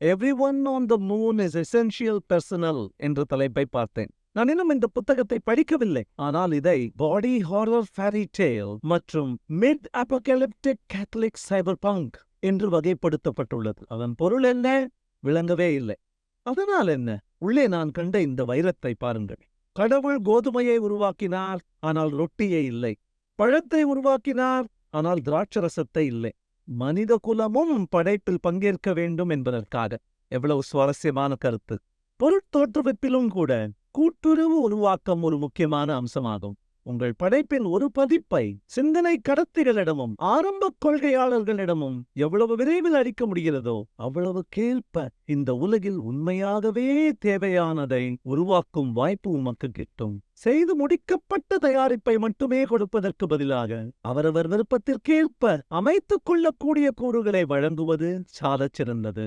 Every one on the moon is essential personal என்ற தலைப்பை பார்த்தேன். நான் இன்னும் இந்த புத்தகத்தை படிக்கவில்லை. ஆனால் இதை பாடி ஹாரர் ஃபேரி டேல் மற்றும் mid apocalyptic Catholic cyber punk என்று வகைப்படுத்தப்பட்டுள்ளது. அதன் பொருள் என்ன? விளங்கவே இல்லை. அதனால் என்ன? உள்ளே நான் கண்ட இந்த வைரத்தை பாருங்கள். கடவுள் கோதுமையை உருவாக்கினார் ஆனால் ரொட்டியை இல்லை. பழத்தை உருவாக்கினார் ஆனால் திராட்சரசத்தை இல்லை. மனித குலமும் படைப்பில் பங்கேற்க வேண்டும் என்பதற்காக. எவ்வளவு சுவாரஸ்யமான கருத்து. பொருட்தோற்றுவிப்பிலும் கூட கூட்டுறவு உருவாக்கம் ஒரு முக்கியமான அம்சமாகும். உங்கள் படைப்பின் ஒரு பதிப்பை சிந்தனை கடத்திகளிடமும் ஆரம்ப கொள்கையாளர்களிடமும் எவ்வளவு விரைவில் அளிக்க முடிகிறதோ அவ்வளவு கேள்ப இந்த உலகில் உண்மையாகவே தேவையானதை உருவாக்கும் வாய்ப்பு உமக்கு கிட்டும். செய்து முடிக்கப்பட்ட தயாரிப்பை மட்டுமே கொடுப்பதற்கு பதிலாக அவரவர் விருப்பத்திற்கேற்ப அமைத்துக் கொள்ளக்கூடிய கூறுகளை வழங்குவது சாலச் சிறந்தது